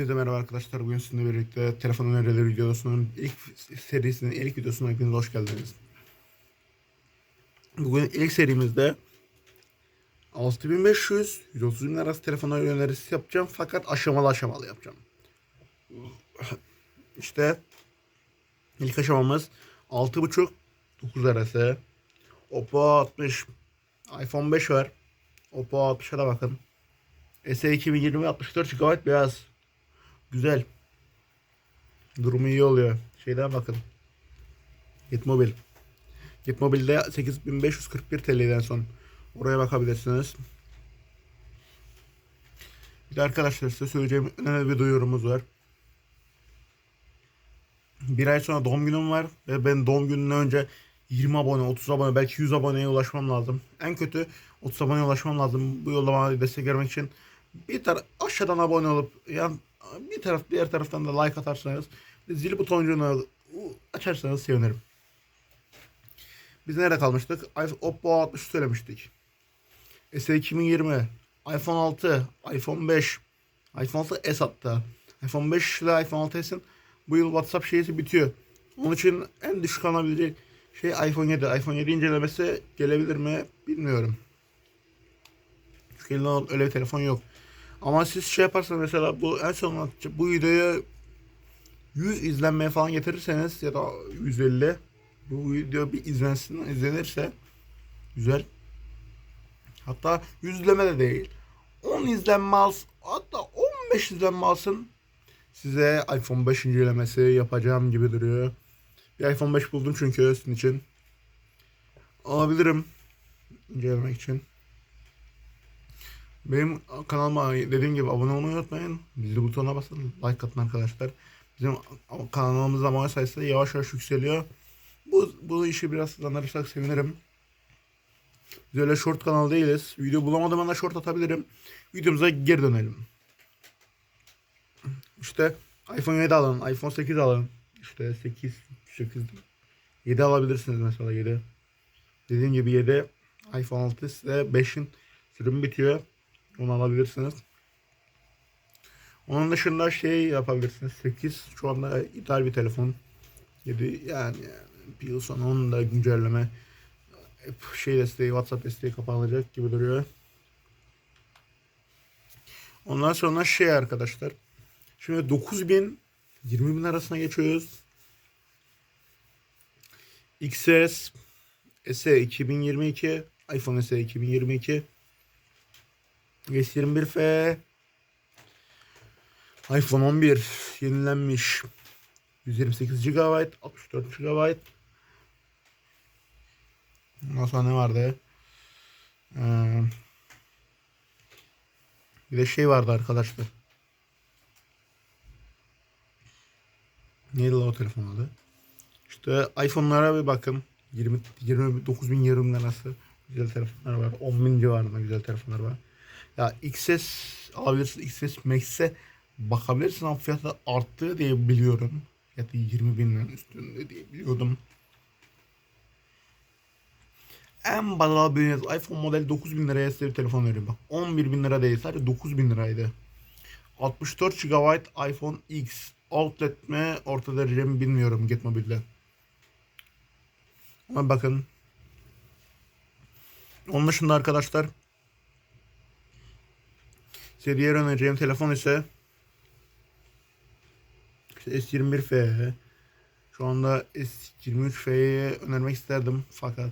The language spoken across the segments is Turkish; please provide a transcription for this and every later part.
Herkese merhaba arkadaşlar. Bugün sizinle birlikte telefon önerileri videosunun ilk serisinin ilk videosuna hepiniz hoş geldiniz. Bugün ilk serimizde 6500 130 bin arası telefon önerisi yapacağım fakat aşamalı aşamalı yapacağım. İşte ilk aşamamız 6.5 9 arası Oppo 60 iPhone 5 var. Oppo 60'a da bakın. S 2020 64 GB beyaz. Güzel. Durumu iyi oluyor. Şeyden bakın. Gitmobil. Gitmobil'de 8541 TL'den son. Oraya bakabilirsiniz. Bir de arkadaşlar size söyleyeceğim önemli bir duyurumuz var. Bir ay sonra doğum günüm var ve ben doğum gününden önce 20 abone, 30 abone, belki 100 aboneye ulaşmam lazım. En kötü 30 aboneye ulaşmam lazım. Bu yolda bana destek vermek için bir tar aşağıdan abone olup yan bir taraf diğer taraftan da like atarsanız zil butonucuğunu açarsanız sevinirim. Biz nerede kalmıştık? Oppo 60 söylemiştik. S 2020, iPhone 6, iPhone 5, iPhone 6 S hatta. iPhone 5 ile iPhone 6 S'in bu yıl WhatsApp şeysi bitiyor. Onun için en düşük alınabilecek şey iPhone 7. iPhone 7 incelemesi gelebilir mi bilmiyorum. Çünkü öyle bir telefon yok. Ama siz şey yaparsanız mesela bu en son bu videoyu 100 izlenmeye falan getirirseniz ya da 150 bu video bir izlensin izlenirse güzel. Hatta 100 izleme de değil. 10 izlenme alsın hatta 15 izlenme alsın size iPhone 5 incelemesi yapacağım gibi duruyor. Bir iPhone 5 buldum çünkü sizin için. Alabilirim incelemek için. Benim kanalıma dediğim gibi abone olmayı unutmayın. Zil butonuna basın. Like atın arkadaşlar. Bizim kanalımızda abone sayısı yavaş yavaş yükseliyor. Bu, bu işi biraz hızlandırırsak sevinirim. Biz öyle short kanal değiliz. Video bulamadığım anda short atabilirim. Videomuza geri dönelim. İşte iPhone 7 alın. iPhone 8 alın. İşte 8, 8, 7 alabilirsiniz mesela 7. Dediğim gibi 7 iPhone 6 size 5'in sürümü bitiyor. Onu alabilirsiniz. Onun dışında şey yapabilirsiniz. 8 şu anda ithal bir telefon. 7 yani bir yıl sonra onun da güncelleme şey desteği, WhatsApp desteği kapanacak gibi duruyor. Ondan sonra şey arkadaşlar. Şimdi 9000 20 bin arasına geçiyoruz. XS SE 2022 iPhone SE 2022 S21F iPhone 11 yenilenmiş 128 GB 64 GB Ondan sonra ne vardı? Ee, bir de şey vardı arkadaşlar. Neydi o telefon adı? İşte iPhone'lara bir bakın. 20 29 bin 20 arası güzel telefonlar var. 10 bin civarında güzel telefonlar var. Ya XS alabilirsin. XS Max'e bakabilirsin ama fiyatı arttı diye biliyorum. Fiyatı 20 binden üstünde diye biliyordum. En bazal bir iPhone model 9000 liraya size bir telefon veriyorum bak. 11 bin lira değil sadece 9000 liraydı. 64 GB iPhone X. Outlet mi orta derece mi bilmiyorum Getmobile'de. Ama bakın. Onun dışında arkadaşlar Size diğer önereceğim telefon ise işte S21F. Şu anda S23F'ye önermek isterdim fakat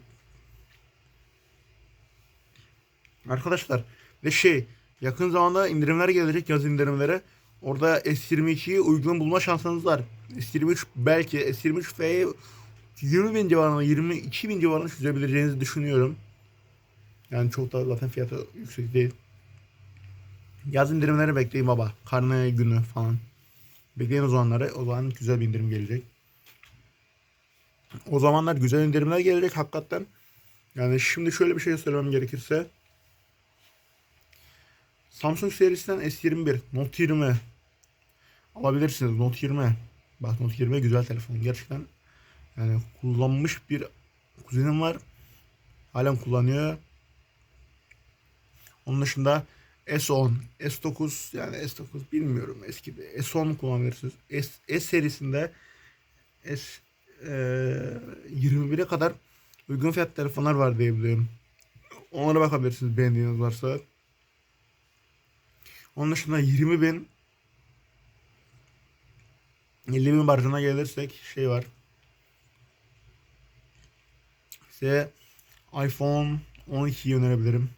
Arkadaşlar ve şey yakın zamanda indirimler gelecek yaz indirimleri. Orada S22'yi uygun bulma şansınız var. S23 belki S23F'ye 20 bin civarında 22 bin civarında çözebileceğinizi düşünüyorum. Yani çok da zaten fiyatı yüksek değil. Yaz indirimleri bekleyin baba. Karne günü falan. Bekleyin o zamanları. O zaman güzel bir indirim gelecek. O zamanlar güzel indirimler gelecek hakikaten. Yani şimdi şöyle bir şey söylemem gerekirse. Samsung serisinden S21, Note 20 alabilirsiniz. Note 20. Bak Note 20 güzel telefon. Gerçekten yani kullanmış bir kuzenim var. Halen kullanıyor. Onun dışında S10, S9 yani S9 bilmiyorum eski bir S10 kullanabilirsiniz. S, S serisinde S e, 21'e kadar uygun fiyat telefonlar var diye biliyorum. Onlara bakabilirsiniz beğendiğiniz varsa. Onun dışında 20 bin 50 bin barajına gelirsek şey var. Size iPhone 12'yi önerebilirim.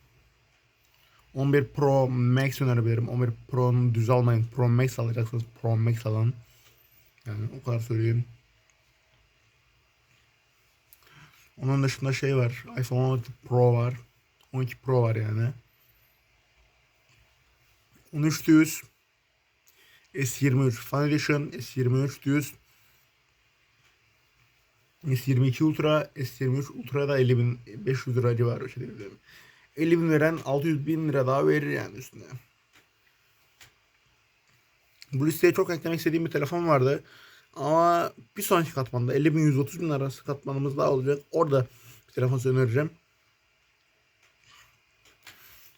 11 Pro Max önerebilirim. 11 Pro'nun düz almayın. Pro Max alacaksınız. Pro Max alın. Yani o kadar söyleyeyim. Onun dışında şey var. iPhone 12 Pro var. 12 Pro var yani. 13 düz. S23 Fan Edition. S23 düz. S22 Ultra, S23 Ultra da 50.500 lira civarı şey. 50 bin veren 600 bin lira daha verir yani üstüne. Bu listeye çok eklemek istediğim bir telefon vardı. Ama bir sonraki katmanda 50 bin 130 bin arası katmanımız daha olacak. Orada bir telefon size önereceğim.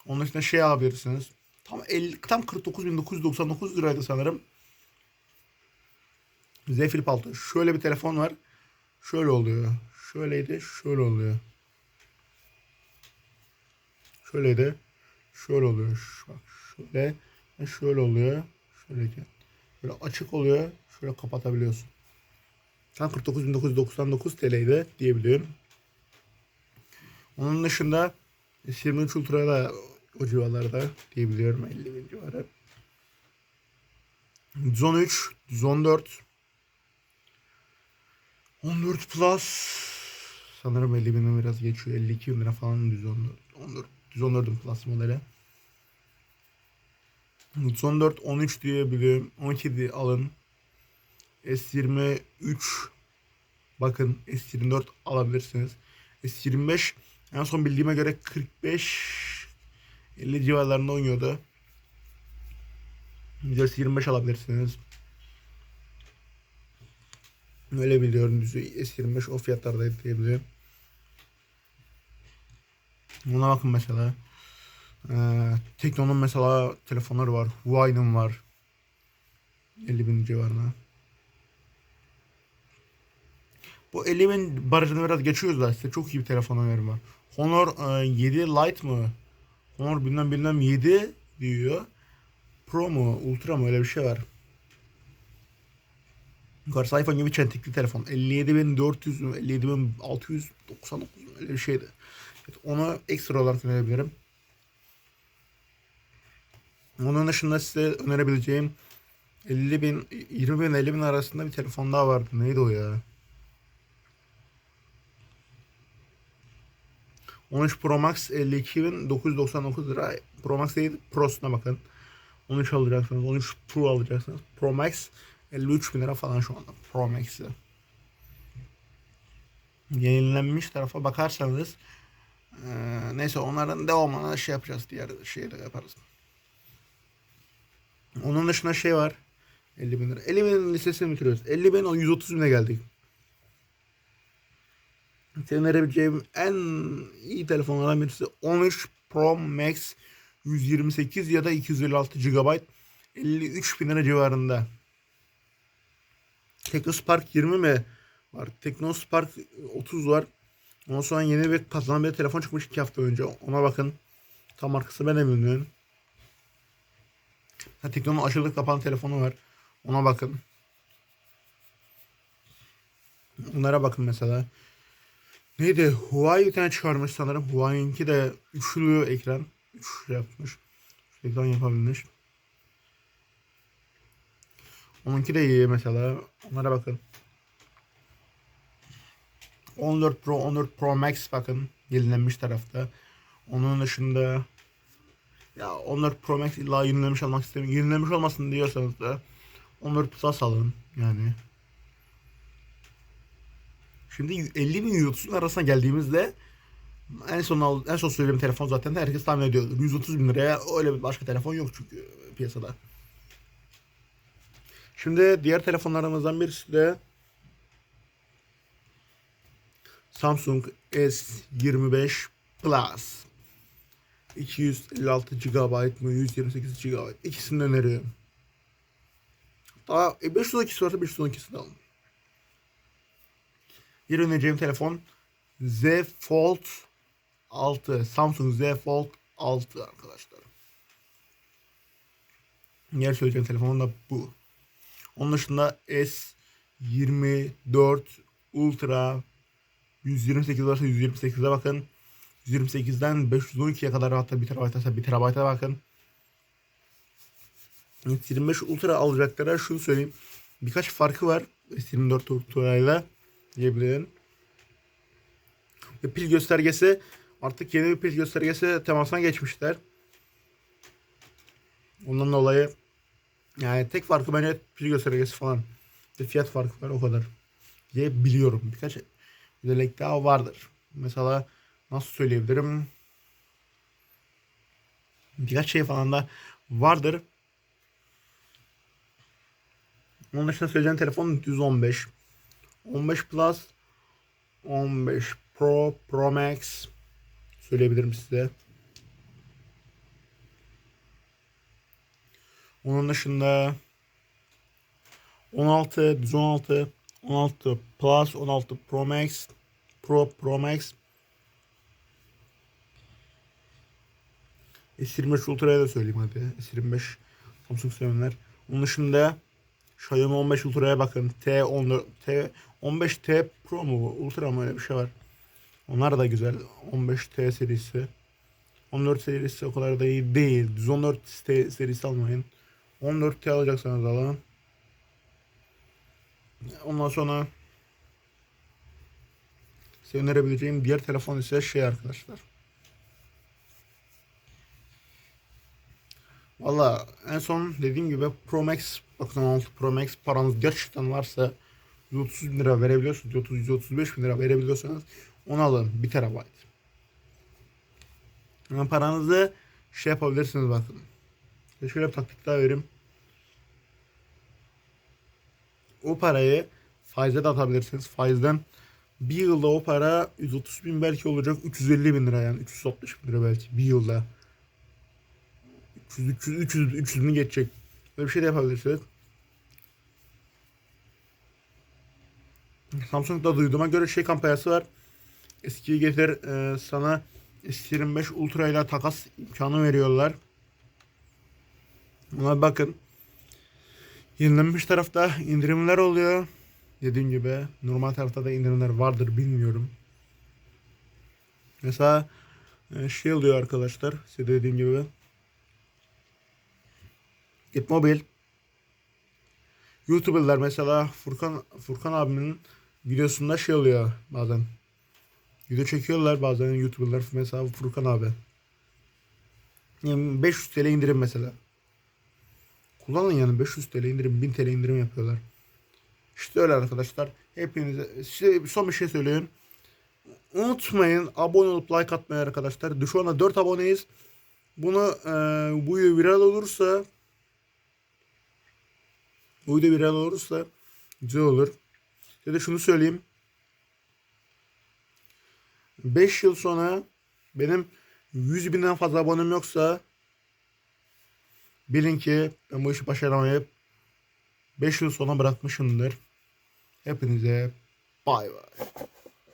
Onun dışında şey alabilirsiniz. Tam 50, tam 49.999 liraydı sanırım. Z Flip 6. Şöyle bir telefon var. Şöyle oluyor. Şöyleydi. Şöyle oluyor. Şöyleydi. Şöyle oluyor. Bak şöyle. Şöyle oluyor. Şöyleyken. Böyle açık oluyor. Şöyle kapatabiliyorsun. Tam 49.999 TL'ydi diyebiliyorum. Onun dışında S23 Ultra da o civarlarda diyebiliyorum 50 bin civarı. 113, 114, 14 Plus sanırım 50 bin biraz geçiyor. 52 bin lira falan 114. 14, 114'ün Plus modeli. 114, 13 diye biliyorum. 12 diye alın. S23 bakın S24 alabilirsiniz. S25 en son bildiğime göre 45 50 civarlarında oynuyordu. S25 alabilirsiniz. Öyle biliyorum düzü S25 o fiyatlardaydı diye biliyorum. Buna bakın mesela. Ee, Tekno'nun mesela telefonları var. Huawei'nin var. 50 bin civarına. Bu 50 bin barajını biraz geçiyoruz da size çok iyi bir telefon önerim var. Honor e, 7 Lite mı? Honor bilmem bilmem 7 diyor. Pro mu? Ultra mı? Öyle bir şey var. Yukarısı iPhone gibi çentikli telefon. 57.400 mü? 57.699 mu? Öyle bir şeydi. Onu ekstra olarak önerebilirim. Onun dışında size önerebileceğim 50 bin, 20 bin 50 bin arasında bir telefon daha vardı. Neydi o ya? 13 Pro Max 52.999 lira. Pro Max değil Pro'suna bakın. 13 alacaksınız. 13 Pro alacaksınız. Pro Max 53 bin lira falan şu anda. Pro Max'i. Yenilenmiş tarafa bakarsanız eee, neyse onların devamına şey yapacağız. Diğer şeyi yaparız. Onun dışında şey var. 50 bin lira. 50 bin listesini bitiriyoruz. 50 bin o 130 bine geldik. Senin verebileceğim en iyi telefonlardan birisi 13 Pro Max 128 ya da 256 GB 53 bin lira civarında. Teknospark 20 mi var? Teknospark 30 var. Ondan sonra yeni bir kazanan bir telefon çıkmış 2 hafta önce. Ona bakın. Tam markası ben de Tekno'nun açılıp kapan telefonu var. Ona bakın. Onlara bakın mesela. Neydi? Huawei bir tane çıkarmış sanırım. Huawei'ninki de üçlü ekran. Üçlü yapmış. Üçlü ekran yapabilmiş. Onunki de iyi mesela. Onlara bakın. 14 Pro, 14 Pro Max bakın. Yenilenmiş tarafta. Onun dışında ya 14 Pro Max illa yenilenmiş almak istemiyorum. Yenilenmiş olmasın diyorsanız da 14 Plus alın yani. Şimdi 50 bin 130 bin arasına geldiğimizde en son en son söylediğim telefon zaten herkes tahmin ediyordur. 130 bin liraya öyle bir başka telefon yok çünkü piyasada. Şimdi diğer telefonlarımızdan birisi de Samsung S25 Plus. 256 GB mı 128 GB ikisini öneriyorum. Daha e, 512 varsa 512'sini alın. Bir önereceğim telefon Z Fold 6. Samsung Z Fold 6 arkadaşlar. Diğer söyleyeceğim telefon da bu. Onun dışında S24 Ultra 128 varsa 128'e bakın. 128'den 512'ye kadar hatta 1 TB hatta 1 TB'a bakın. S25 Ultra alacaklara şunu söyleyeyim. Birkaç farkı var S24 Ultra ile diyebilirim. Ve pil göstergesi artık yeni bir pil göstergesi temasına geçmişler. Ondan dolayı yani tek farkı bence pil göstergesi falan. Bir fiyat farkı var o kadar. Diye biliyorum. Birkaç özellik daha vardır. Mesela nasıl söyleyebilirim? Birkaç şey falan da vardır. Onun dışında söyleyeceğim telefon 115. 15 Plus 15 Pro Pro Max söyleyebilirim size. Onun dışında 16, 116, 16 Plus, 16 Pro Max, Pro Pro Max. S25 Ultra'ya da söyleyeyim hadi. S25 Samsung sevenler. Onun dışında Xiaomi 15 Ultra'ya bakın. T14 T 15T Pro mu bu? Ultra mı öyle bir şey var. Onlar da güzel. 15T serisi. 14 serisi o kadar da iyi değil. 114 T serisi almayın. 14T alacaksanız alın. Ondan sonra size önerebileceğim diğer telefon ise şey arkadaşlar. Valla en son dediğim gibi Pro Max bakın 16 Pro Max paranız gerçekten varsa 130 bin lira verebiliyorsunuz. 130-135 bin lira verebiliyorsanız onu alın. 1 terabayt. Yani paranızı şey yapabilirsiniz bakın. Şöyle bir taktik daha vereyim. O parayı faize de atabilirsiniz. Faizden bir yılda o para 130 bin belki olacak 350 bin lira yani 360 bin lira belki bir yılda. 300 300 300 300 bin geçecek. Böyle bir şey de yapabilirsiniz. Samsung'da duyduğuma göre şey kampanyası var. Eskiyi getir e, sana S25 Ultra ile takas imkanı veriyorlar. Buna bakın. Yenilenmiş tarafta indirimler oluyor. Dediğim gibi normal tarafta da indirimler vardır bilmiyorum. Mesela e, şey oluyor arkadaşlar. Size dediğim gibi. Gitmobil. YouTuber'lar mesela Furkan Furkan abinin videosunda şey oluyor bazen. Video çekiyorlar bazen YouTuber'lar mesela Furkan abi. Yani 500 TL indirim mesela. Kullanın yani 500 TL indirim 1000 TL indirim yapıyorlar. İşte öyle arkadaşlar. Hepinize size son bir şey söyleyeyim. Unutmayın abone olup like atmayı arkadaşlar. Şu anda 4 aboneyiz. Bunu e, bu viral olursa bu video viral olursa güzel olur. Ya da şunu söyleyeyim. 5 yıl sonra benim 100 binden fazla abonem yoksa bilin ki ben bu işi başaramayıp 5 yıl sonra bırakmışımdır. Hepinize bay bay.